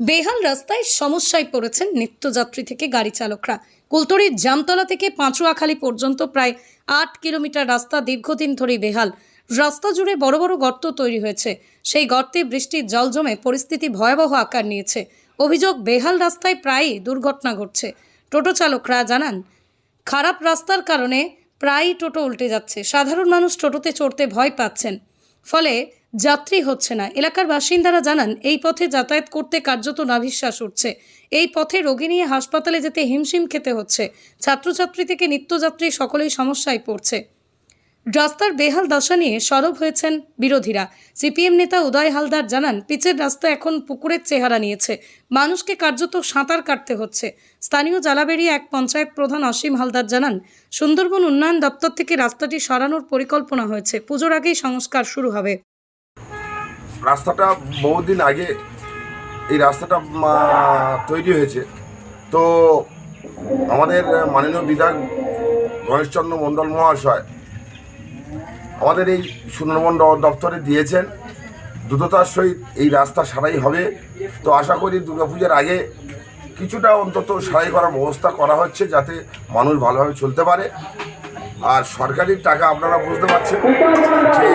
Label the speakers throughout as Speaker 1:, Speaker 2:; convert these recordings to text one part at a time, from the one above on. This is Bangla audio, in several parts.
Speaker 1: বেহাল রাস্তায় সমস্যায় পড়েছেন নিত্যযাত্রী থেকে গাড়ি চালকরা। কুলতড়ির জামতলা থেকে পাঁচুয়াখালী পর্যন্ত প্রায় আট কিলোমিটার রাস্তা দীর্ঘদিন ধরেই বেহাল। রাস্তা জুড়ে বড় বড় গর্ত তৈরি হয়েছে। সেই গর্তে বৃষ্টির জল জমে পরিস্থিতি ভয়াবহ আকার নিয়েছে। অভিযোগ, বেহাল রাস্তায় প্রায়ই দুর্ঘটনা ঘটছে। টোটো চালকরা জানান, খারাপ রাস্তার কারণে প্রায়ই টোটো উল্টে যাচ্ছে। সাধারণ মানুষ টোটোতে চড়তে ভয় পাচ্ছেন। ফলে যাত্রী হচ্ছে না। এলাকার বাসিন্দারা জানান, এই পথে যাতায়াত করতে কার্যত নাভিশ্বাস উঠছে। এই পথে রোগী নিয়ে হাসপাতালে যেতে হিমশিম খেতে হচ্ছে। ছাত্রছাত্রী থেকে নিত্যযাত্রী সকলেই সমস্যায় পড়ছে। রাস্তার বেহাল দশা নিয়ে সরব হয়েছেন বিরোধীরা। সিপিএম নেতা উদয় হালদার জানান, পিচের রাস্তা এখন পুকুরের চেহারা নিয়েছে। মানুষকে কার্যত সাঁতার কাটতে হচ্ছে। স্থানীয় জালাবেড়িয়া এক পঞ্চায়েত প্রধান অসীম হালদার জানান, সুন্দরবন উন্নয়ন দপ্তর থেকে রাস্তাটি সরানোর পরিকল্পনা হয়েছে। পুজোর আগেই সংস্কার শুরু হবে।
Speaker 2: রাস্তাটা বহুদিন আগে এই রাস্তাটা তৈরি হয়েছে। তো আমাদের মাননীয় বিধায়ক গণেশচন্দ্র মণ্ডল মহাশয় আমাদের এই সুন্দরবন দপ্তরে দিয়েছেন। দ্রুততার সহিত এই রাস্তা সারাই হবে। তো আশা করি দুর্গাপূজার আগে কিছুটা অন্তত সারাই করার ব্যবস্থা করা হচ্ছে যাতে মানুষ ভালোভাবে চলতে পারে। আর সরকারি টাকা আপনারা বুঝতে পারছেন যে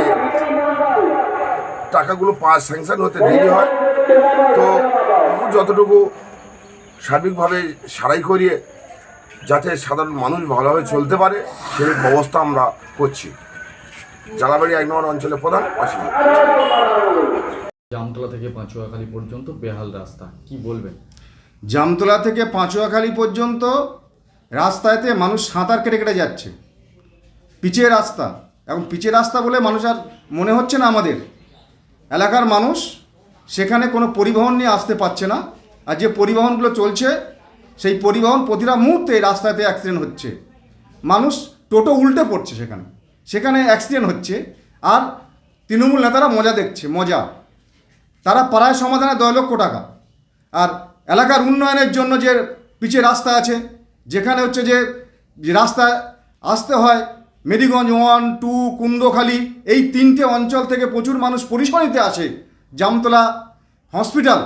Speaker 2: টাকাগুলো পাস স্যাংশন হতে দেরি হয়। তো যতটুকু সার্বিকভাবে সারাই করিয়ে যাতে সাধারণ মানুষ ভালোভাবে চলতে পারে, সেই ব্যবস্থা আমরা করছি। জালাবাড়ি এক নম্বর অঞ্চলের প্রধান অসীম।
Speaker 3: জামতলা থেকে পাঁচুয়াখালী পর্যন্ত বেহাল রাস্তা কি বলবেন?
Speaker 4: জামতলা থেকে পাঁচুয়াখালী পর্যন্ত রাস্তাতে মানুষ সাঁতার কেটে কেটে যাচ্ছে। পিচের রাস্তা এবং পিচের রাস্তা বলে মানুষ আর মনে হচ্ছে না আমাদের। এলাকার মানুষ সেখানে কোনো পরিবহন নিয়ে আসতে পারছে না আর যে পরিবহনগুলো চলছে সেই পরিবহন প্রতিটা মুহূর্তে রাস্তাতে অ্যাক্সিডেন্ট হচ্ছে। মানুষ টোটো উল্টে পড়ছে সেখানে। সেখানে অ্যাক্সিডেন্ট হচ্ছে আর তৃণমূল নেতারা মজা দেখছে, মজা। তারা পাড়ায় সমাধানে দশ লক্ষ টাকা। আর এলাকার উন্নয়নের জন্য যে পিচের রাস্তা আছে, যেখানে হচ্ছে যে রাস্তা আসতে হয় মেডিগঞ্জ ওয়ান, টু, কুন্দখালি, এই তিনটে অঞ্চল থেকে প্রচুর মানুষ পরিষেবা নিতে আসে। জামতলা হসপিটাল,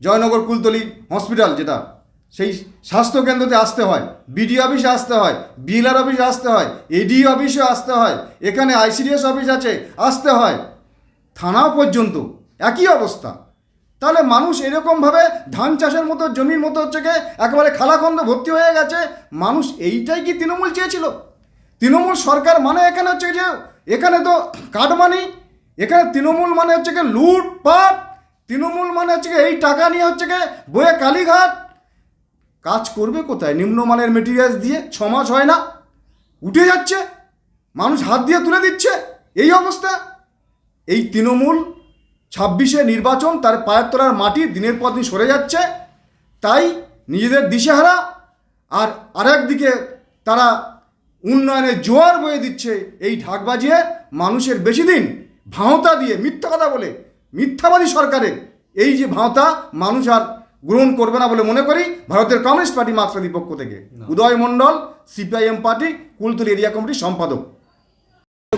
Speaker 4: জয়নগর কুলতলি হসপিটাল যেটা। সেই স্বাস্থ্যকেন্দ্রতে আসতে হয়, বিডি অফিসে আসতে হয়, বিএলআর অফিসে আসতে হয় এডি অফিসে আসতে হয়, এখানে আইসিডিএস অফিস আছে, আসতে হয়। থানা পর্যন্ত, একই অবস্থা। তাহলে মানুষ এরকমভাবে ধান চাষের মতো, জমির মতো হচ্ছে গিয়ে একেবারে খালাখন্দ ভর্তি হয়ে গেছে। মানুষ এইটাই কি তৃণমূল চেয়েছিল? তৃণমূল সরকার মানে এখানে হচ্ছে যে, এখানে তো কাটমানি, এখানে তৃণমূল মানে হচ্ছে গিয়ে লুটপাট, তৃণমূল মানে হচ্ছে গিয়ে এই টাকা নিয়ে হচ্ছে গিয়ে বয়ে কালীঘাট কাজ করবে কোথায়? নিম্নমানের মেটেরিয়ালস দিয়ে ছ মাস হয় না? উঠে যাচ্ছে? মানুষ হাত দিয়ে তুলে দিচ্ছে? এই অবস্থা? এই তৃণমূল ছাব্বিশে নির্বাচন তার পায়ের তলার মাটি দিনের পর দিন সরে যাচ্ছে, তাই নিজেদের দিশেহারা আর আরেক দিকে তারা উন্নয়নের জোয়ার বয়ে দিচ্ছে এই ঢাক বাজিয়ে মানুষের বেশি দিন ভাঁওতা দিয়ে, মিথ্যা কথা বলে, মিথ্যাবাদী সরকারের এই যে ভাঁওতা, মানুষ আর গ্রহণ করবে না বলে মনে করি ভারতের কমিউনিস্ট পার্টি মার্ক্সবাদী পক্ষ থেকে। Uday Mondal CPIM party Kultali area কমিটির সম্পাদক।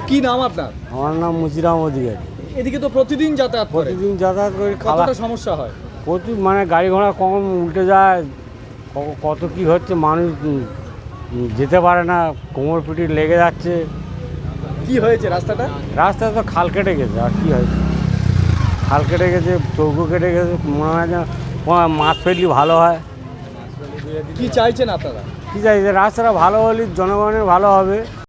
Speaker 5: কি নাম আপনার?
Speaker 6: আমার নাম মুজিরাম অধিকারী।
Speaker 5: এদিকে তো প্রতিদিন যাতায়াত করে।
Speaker 6: প্রতিদিন যাতায়াত করে
Speaker 5: কতটা সমস্যা হয়?
Speaker 6: প্রচুর মানে গাড়ি ঘোড়া কম উল্টে যায় কত কি হচ্ছে মানুষ যেতে পারে না কোমর পিটি লেগে যাচ্ছে।
Speaker 5: কি হয়েছে রাস্তাটা?
Speaker 6: রাস্তা তো খাল কেটে গেছে আর কি হয়েছে? খাল কেটে গেছে চৌকো কেটে গেছে মনে হয় না মাছ ফেললি ভালো হয়।
Speaker 5: কি চাইছেন আপনারা?
Speaker 6: কি চাইছে? রাস্তাটা ভালো হলে জনগণের ভালো হবে।